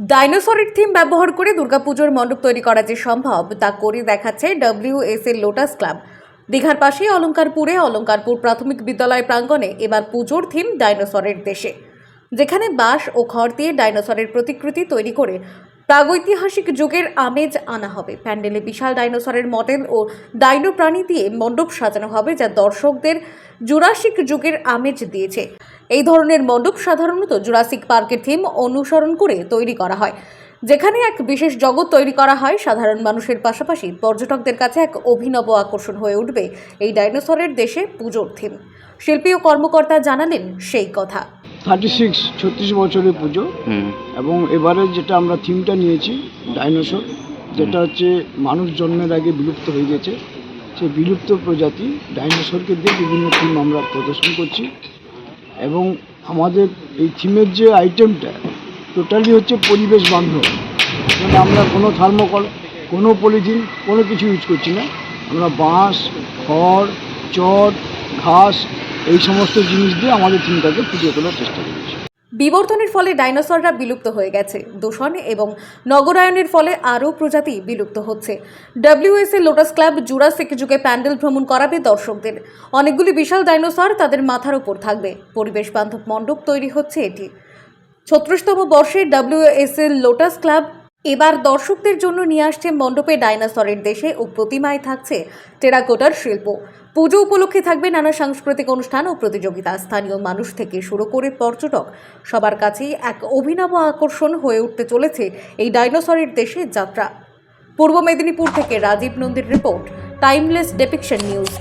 ডাইনোসরের থিম ব্যবহার করে দুর্গাপুজোর মণ্ডপ তৈরি করা যে সম্ভব, তা করে দেখাচ্ছে ডব্লিউএস এর লোটাস ক্লাব। দীঘার পাশে অলঙ্কারপুরে অলঙ্কারপুর প্রাথমিক বিদ্যালয় প্রাঙ্গণে এবার পুজোর থিম ডাইনোসরের দেশে। যেখানে বাঁশ ও খড় দিয়ে ডাইনোসরের প্রতিকৃতি তৈরি করে প্রাগৈতিহাসিক যুগের আমেজ আনা হবে। প্যান্ডেলে বিশাল ডাইনোসরের মডেল ও ডাইনো প্রাণী দিয়ে মণ্ডপ সাজানো হবে, যা দর্শকদের জুরাসিক যুগের আমেজ দিয়েছে। এই ধরনের মণ্ডপ সাধারণত জুরাসিক পার্কের থিম অনুসরণ করে তৈরি করা হয়। যেখানে এক বিশেষ জগৎ তৈরি করা হয়। সাধারণ মানুষের পাশাপাশি পর্যটকদের কাছে এক অভিনব আকর্ষণ হয়ে উঠবে এই ডাইনোসরের দেশে পুজোর থিম। শিল্পী ও কর্মকর্তা জানালেন সেই কথা। থার্টি সিক্স ছত্রিশ বছরের পুজো। এবং এবারে যেটা আমরা থিমটা নিয়েছি ডাইনোসর যেটা হচ্ছে মানুষ জন্মের আগে বিলুপ্ত হয়ে গেছে। সেই বিলুপ্ত প্রজাতি ডাইনোসরকে দিয়ে বিভিন্ন থিম আমরা প্রদর্শন করছি। এবং আমাদের এই থিমের যে আইটেমটা টোটালি হচ্ছে পরিবেশ বান্ধব। মানে আমরা কোনো থার্মোকল কোনো পলিথিন কোনো কিছু ইউজ করছি না। আমরা বাঁশ খড় চট ঘাস এই সমস্ত জিনিস দিয়ে আমাদের থিমটাকে ফুটিয়ে তোলার চেষ্টা করেছি। বিবর্তনের ফলে ডাইনোসররা বিলুপ্ত হয়ে গেছে। দূষণ এবং নগরায়নের ফলে আরও প্রজাতি বিলুপ্ত হচ্ছে। ডব্লিউএস এ লোটাস ক্লাব জুরাসিক যুগে প্যান্ডেল ভ্রমণ করাবে দর্শকদের। অনেকগুলি বিশাল ডাইনোসর তাদের মাথার উপর থাকবে। পরিবেশ বান্ধব মণ্ডপ তৈরি হচ্ছে এটি। ছত্রিশতম বর্ষে ডব্লিউএস এর লোটাস ক্লাব এবার দর্শকদের জন্য নিয়ে আসছে মণ্ডপে ডাইনোসরের দেশে ও প্রতিমায় থাকছে টেরাকোটার শিল্প। পুজো উপলক্ষে থাকবে নানা সাংস্কৃতিক অনুষ্ঠান ও প্রতিযোগিতা। স্থানীয় মানুষ থেকে শুরু করে পর্যটক, সবার কাছেই এক অভিনব আকর্ষণ হয়ে উঠতে চলেছে এই ডাইনোসরের দেশে যাত্রা। পূর্ব মেদিনীপুর থেকে রাজীব নন্দীর রিপোর্ট টাইমলেস ডেপিকশন নিউজ